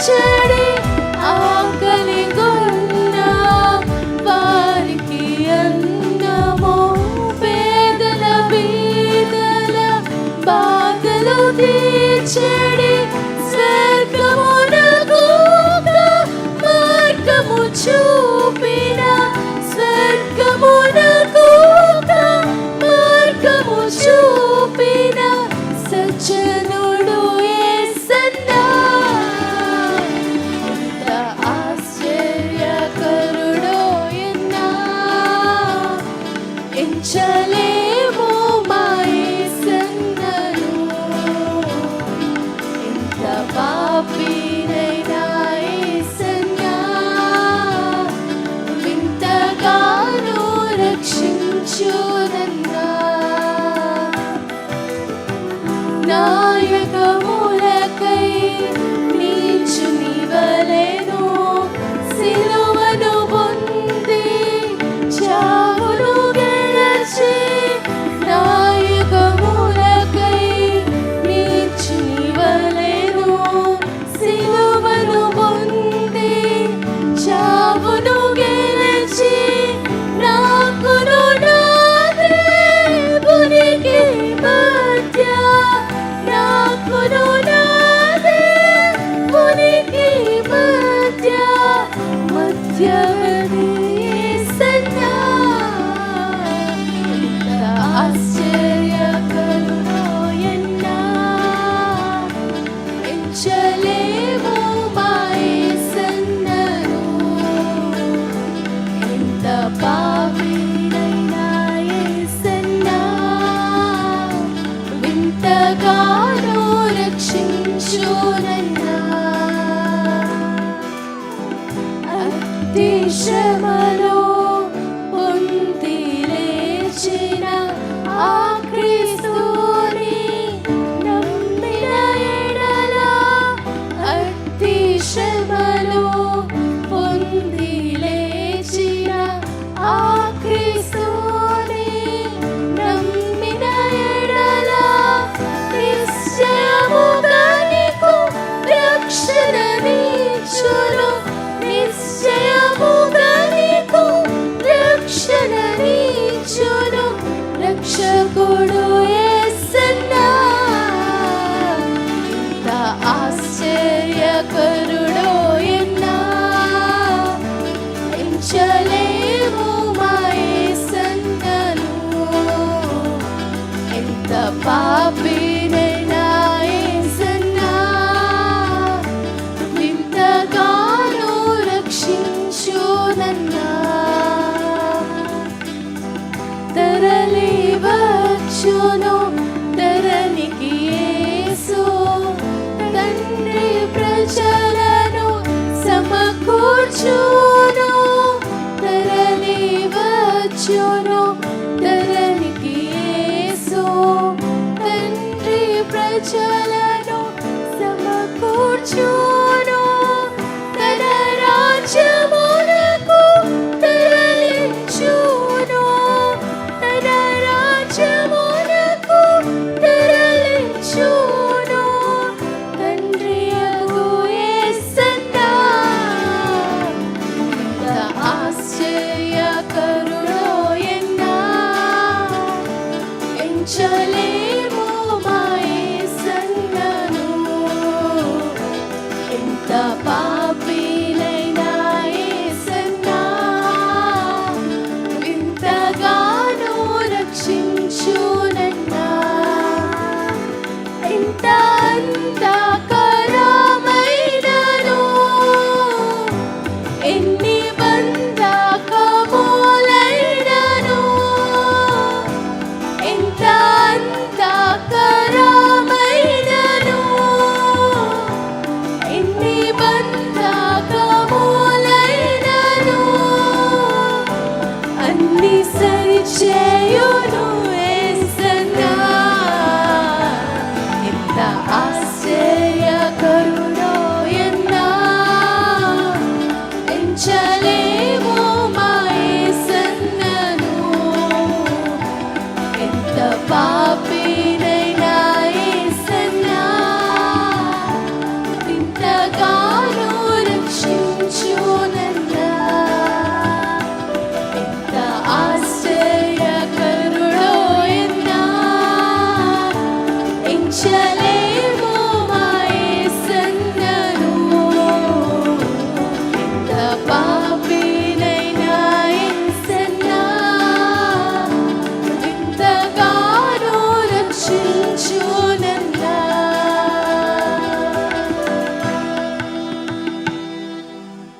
తీర్చడి ఆకలి గొన్న వారికి అన్నము పేదల బీదల బాధలు తీర్చడి Shoulder, I'm a ser.